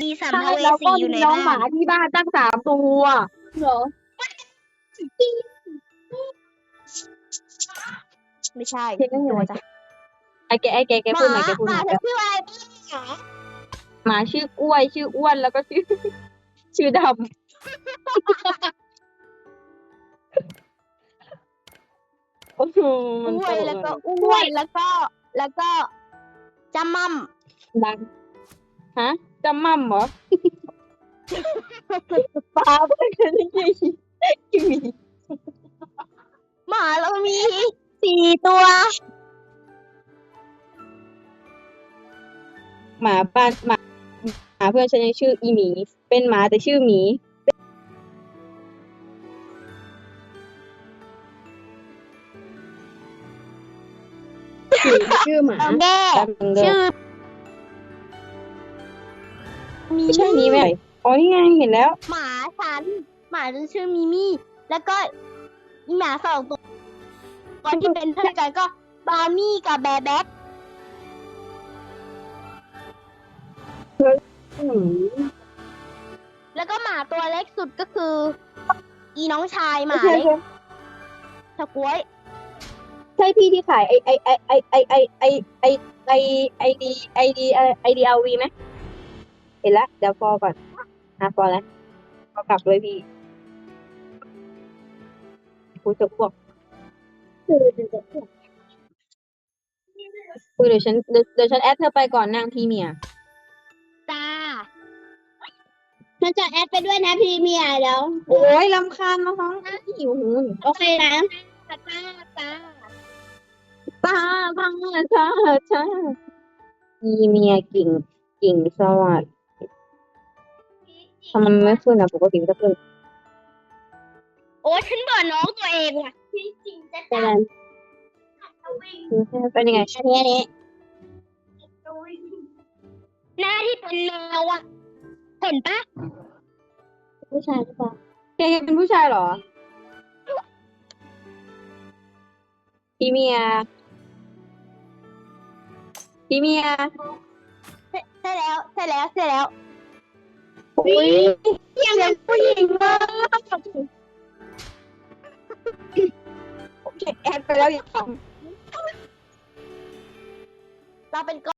มีสัมใช่ภเวแล้วสีก็อยู่มีในน้องหบ้ามานที่บ้านตั้งสามตัวเหรอไม่ใช่เจ๊ก็อยู่ตัวจ้ะไอแกไอแกแกหพูดมาหน่อยแกพูดหหมาน่อยเธอชื่ออะไรบ้างหมาหมาชื่อกล้วย ชื่ออ้วนแล้วก็ชื่อ ชื่อดำโอ้โหมันอ้วยแล้วก็อ้วนแล้วก็ แล้วก็จำมั่มดัง ฮะจำมั่มเหรอปลาเพื่อนกันจริงๆที่มีหมาเรามีสี่ตัว หมาบ้านหมาหมาเพื่อนฉันยังชื่ออีหมี เป็นหมาแต่ชื่อหมีชื่อหมาเอาแม่แป๊บนึงเด้อชื่อ มีไม่ใช่นี้ไหมอ๋อนี่ไงเห็นแล้ว หมาฉัน หมาฉันชื่อมิมี่ แล้วก็อีหมาสองตัวตอนที่เป็นเพื่อนกันก็บาร์มี่กับแบร์แบ็คอืมแล้วก็หมาตัวเล็กสุดก็คือ อีน้องชายหมาใช่เล็กใช่สกวย ใช่พี่ที่ขายไอไอไอไอไอไอไอไอไอไอดีไอดีไอดีเอลวีไหม เห็นแล้วเดี๋ยวฟอก่อนอะฟอแล้วก็กลับด้วยพี่กูจะอ้วกกูเดี๋ยวฉันเดี๋ยวเดี๋ยวฉันแอดเธอไปก่อนนางพี่เมียจ้าฉันจะแอดไปด้วยนะพี่เมียเดี๋ยวโอ้ยลำคาญมาฟังหิวหูโอเคนะจ้าจ้าตาตาช้าช้าอีเมียกิ่งกิ่งสวัสด ทำไมไม่ขึ้นอะปกติมันจะขึ้นโอ้ฉันเบื่อน้องตัวเองว่ะจริงๆจะเป็นจ้าไงเป็นยังไงอันนี้อันนี้หน้าที่เป็นแมวอะเห็นปะผู้ชายหรือเปล่าแกเป็นผู้ชายเหรออีเมียอีเมียใช่แล้วใช่แล้วใช่แล้ว อุ้ยยังเป็นผู้หญิงมากโอเคแอดไปแล้วอย่าทำเราเป็นก